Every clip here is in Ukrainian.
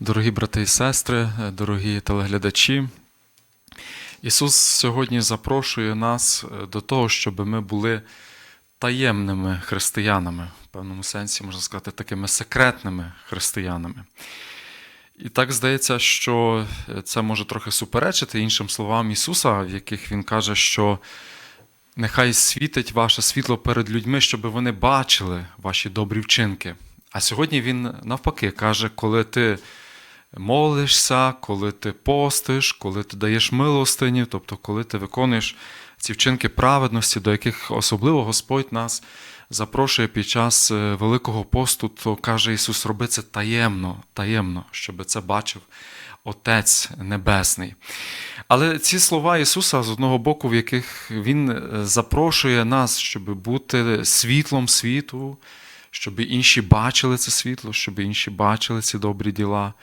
Дорогі брати і сестри, дорогі телеглядачі, Ісус сьогодні запрошує нас е, до того, щоб ми були таємними християнами, в певному сенсі, можна сказати, такими секретними християнами. І так здається, що це може трохи суперечити іншим словам Ісуса, в яких Він каже, що нехай світить ваше світло перед людьми, щоб вони бачили ваші добрі вчинки. А сьогодні Він навпаки каже, коли ти молишся, коли ти постиш, коли ти даєш милостині, тобто коли ти виконуєш ці вчинки праведності, до яких особливо Господь нас запрошує під час е, Великого посту, то каже Ісус, роби це таємно, таємно, щоб це бачив Отець Небесний. Але ці слова Ісуса, з одного боку, в яких Він е, запрошує нас, щоб бути світлом світу, щоб інші бачили це світло, щоб інші бачили ці добрі діла,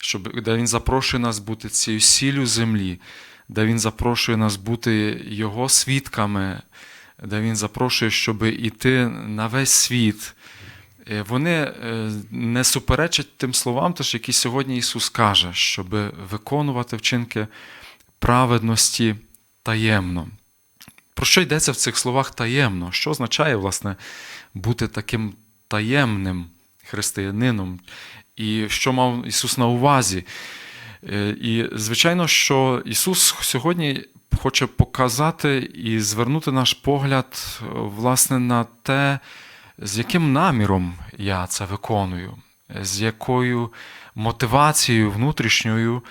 щоб, де Він запрошує нас бути цією сіллю землі, де Він запрошує нас бути Його свідками, де Він запрошує, щоб іти на весь світ. Е, Вони е, не суперечать тим словам, тож, які сьогодні Ісус каже, щоб виконувати вчинки праведності таємно. Про що йдеться в цих словах таємно? Що означає, власне, бути таким таємним християнином? І що мав Ісус на увазі? Е, І, звичайно, що Ісус сьогодні хоче показати і звернути наш погляд, власне, на те, з яким наміром я це виконую, з якою мотивацією внутрішньою,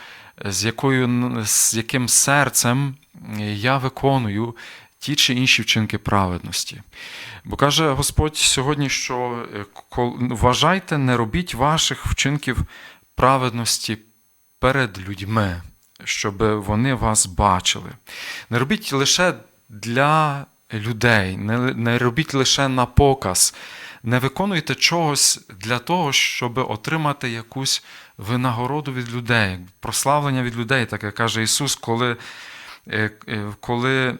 з, якою, з яким серцем я виконую ті чи інші вчинки праведності. Бо каже Господь сьогодні, що е, вважайте, не робіть ваших вчинків праведності перед людьми, щоб вони вас бачили. Не робіть лише для людей, не, не робіть лише на показ, не виконуйте чогось для того, щоб отримати якусь винагороду від людей, прославлення від людей, так як каже Ісус, коли, е, е, коли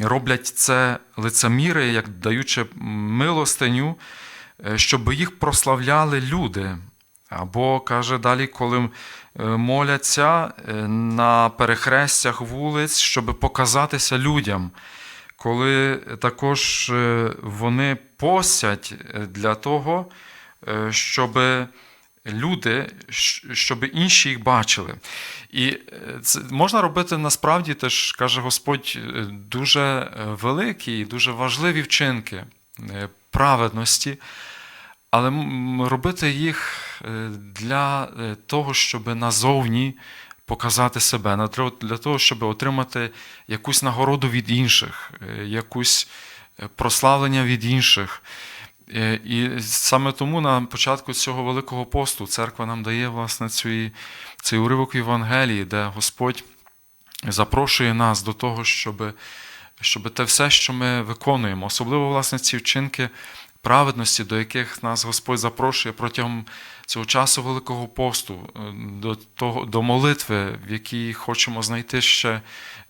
роблять це лицеміри, як даючи милостиню, е, щоб їх прославляли люди. Або каже далі, коли е, моляться е, на перехрестях вулиць, щоб показатися людям, коли також вони постять е, для того, щоб люди, щоб інші їх бачили. І е, це можна робити насправді теж, каже Господь, е, дуже е, великі і дуже важливі вчинки праведності. Але робити їх для того, щоб назовні показати себе, для того, щоб отримати якусь нагороду від інших, якусь прославлення від інших. Е, І саме тому на початку цього Великого посту церква нам дає власне цей, цей уривок в Євангелії, де Господь запрошує нас до того, щоб, щоб те все, що ми виконуємо, особливо власне ці вчинки праведності, до яких нас Господь запрошує протягом цього часу Великого посту, е, до, того, до молитви, в якій хочемо знайти ще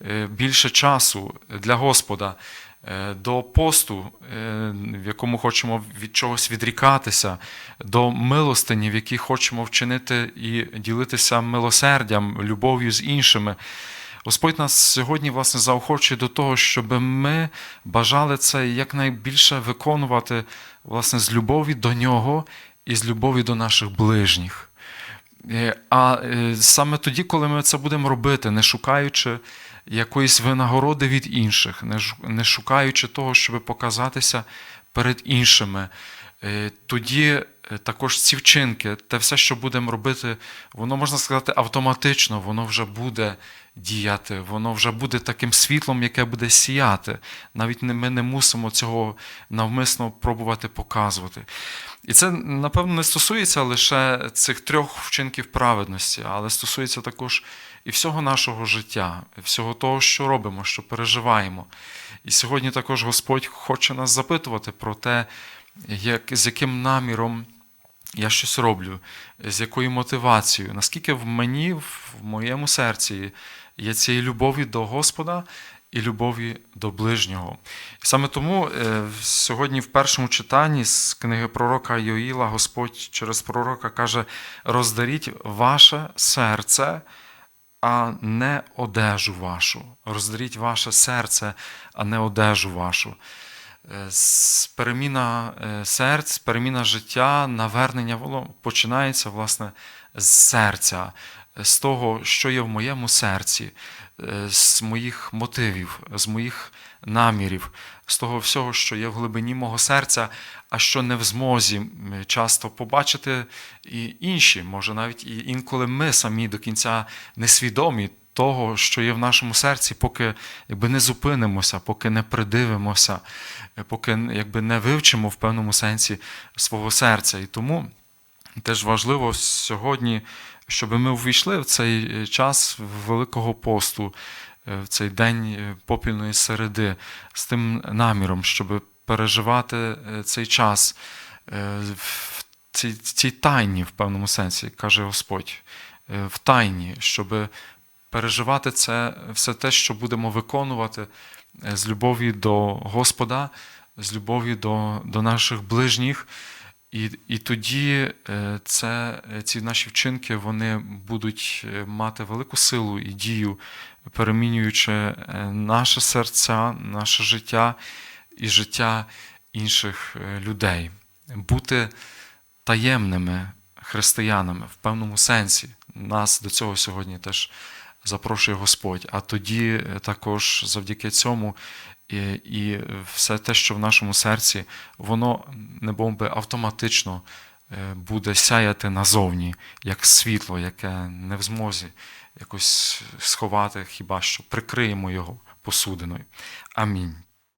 е, більше часу для Господа, до посту, е, в якому хочемо від чогось відрікатися, до милостині, в якій хочемо вчинити і ділитися милосердям, любов'ю з іншими. Господь нас сьогодні власне заохочує до того, щоб ми бажали це якнайбільше виконувати власне з любові до нього і з любові до наших ближніх. Е, А е, саме тоді, коли ми це будемо робити, не шукаючи якоїсь винагороди від інших, не шукаючи того, щоб показатися перед іншими, е, тоді також ці вчинки, те все, що будемо робити, воно можна сказати автоматично, воно вже буде діяти, воно вже буде таким світлом, яке буде сіяти. Навіть ми не мусимо цього навмисно пробувати показувати. І це, напевно, не стосується лише цих трьох вчинків праведності, але стосується також і всього нашого життя, і всього того, що робимо, що переживаємо. І сьогодні також Господь хоче нас запитувати про те, як, з яким наміром я щось роблю, з якою мотивацією, наскільки в мені, в моєму серці є цієї любові до Господа і любові до ближнього. І саме тому е, сьогодні в першому читанні з книги пророка Йоїла Господь через пророка каже: роздаріть ваше серце, а не одежу вашу. Роздаріть ваше серце, а не одежу вашу. Е, Переміна е, серць, переміна життя, навернення воно починається власне з серця, з того, що є в моєму серці, е, з моїх мотивів, з моїх намірів, з того всього, що є в глибині мого серця, а що не в змозі часто побачити і інші, може навіть і інколи ми самі до кінця несвідомі того, що є в нашому серці, поки якби не зупинимося, поки не придивимося, е, поки якби не вивчимо в певному сенсі свого серця. І тому теж важливо сьогодні, щоб ми увійшли в цей е, час Великого посту, е, в цей день попільної середи з тим наміром, щоб переживати цей час в цій, цій тайні, в певному сенсі, каже Господь, в тайні, щоб переживати це все те, що будемо виконувати е, з любові до Господа, з любові до, до наших ближніх. І, і тоді е, це, е, ці наші вчинки вони будуть мати велику силу і дію, перемінюючи наше серця, наше життя і життя інших людей. Бути таємними християнами в певному сенсі. Нас до цього сьогодні теж запрошує Господь. А тоді е, також завдяки цьому і, і все те, що в нашому серці, воно не бомби автоматично е, буде сяяти назовні, як світло, яке не в змозі якось сховати, хіба що прикриємо його посудиною. Амінь.